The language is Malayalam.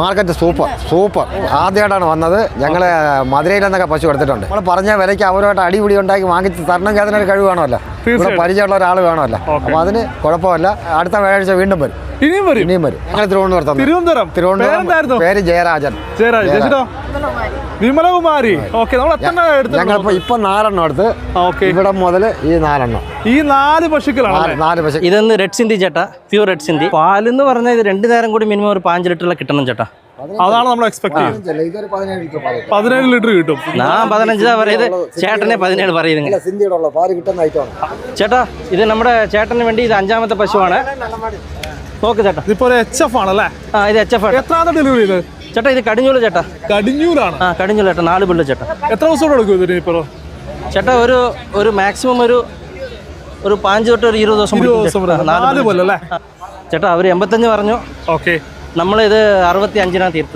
Market super super. ആദ്യമായിട്ടാണ് വന്നത്. ഞങ്ങൾ മധുരയിൽ നിന്നൊക്കെ പശു എടുത്തിട്ടുണ്ട്. നമ്മൾ പറഞ്ഞ വിലയ്ക്ക് അവരുമായിട്ട് അടിപിടി ഉണ്ടാക്കി വാങ്ങിച്ച് തരണമെങ്കിൽ അതിനൊരു കഴിവാണല്ലോ ഇവിടെ. പരിചയമുള്ള ഒരാൾ വേണമല്ലോ. അപ്പൊ അതിന് കുഴപ്പമില്ല. അടുത്ത വ്യാഴാഴ്ച വീണ്ടും വരും. ഇനിയും വരും? ഇനിയും വരും. ഞങ്ങൾ തിരുവനന്തപുരത്ത് തിരുവനന്തപുരം? തിരുവനന്തപുരം പേര് ജയരാജൻ. ജയരാജൻ. വിമലകുമാരി. ഓക്കെ നമ്മൾ എത്ര ഇപ്പൊ ഇപ്പൊ നാലെണ്ണം അടുത്ത് ഓക്കെ. ഇവിടെ മുതൽ ഈ നാലെണ്ണം. ഈ നാല് പശുക്കളാണ് നാല് നാല് പശു ഇതൊന്ന് റെഡ് സിന്ധി ചേട്ടാ പ്യൂർ റെഡ് സിന്ധി. പാലെന്ന് പറഞ്ഞാൽ ഇത് രണ്ടു നേരം കൂടി മിനിമം ഒരു പാഞ്ച് ലിറ്ററിൽ കിട്ടണം ചേട്ടാ. അതാണ് നമ്മൾ എക്സ്പെക്ട് ചെയ്യുന്നത്. പതിനേഴ് ലിറ്റർ കിട്ടും. ഞാൻ പതിനഞ്ചാ പറയുന്നത് ചേട്ടനെ പതിനേഴ് പറയുന്നത് ചേട്ടാ ഇത് നമ്മുടെ ചേട്ടന് വേണ്ടി ഇത് അഞ്ചാമത്തെ പശുവാണ്. നോക്ക് ചേട്ടാ. ഇപ്പൊ ഒരു എച്ച് എഫ് ആണല്ലേ ആ ഇത് എച്ച് എഫ് എത്രാമത്തെ ഡെലിവറി ചെയ്ത് ചേട്ടാ ഇത് കടിഞ്ഞൂല ചേട്ടാ. കടിഞ്ഞൂലാണ്. ആ കടിഞ്ഞൂല ചേട്ടാ നാല് പിള്ളു ചേട്ടാ. എത്ര ദിവസം എടുക്കും ഇതിന് ഇപ്പൊ ചേട്ടാ ഒരു ഒരു മാക്സിമം ഒരു ഒരു പാഞ്ച് തൊട്ട് ഒരു ഇരുപത് ദിവസം നാല് അല്ലേ? ചേട്ടാ അവർ എൺപത്തഞ്ച് പറഞ്ഞു. ഓക്കെ നമ്മളിത് അറുപത്തി അഞ്ചിനാണ് തീർത്തു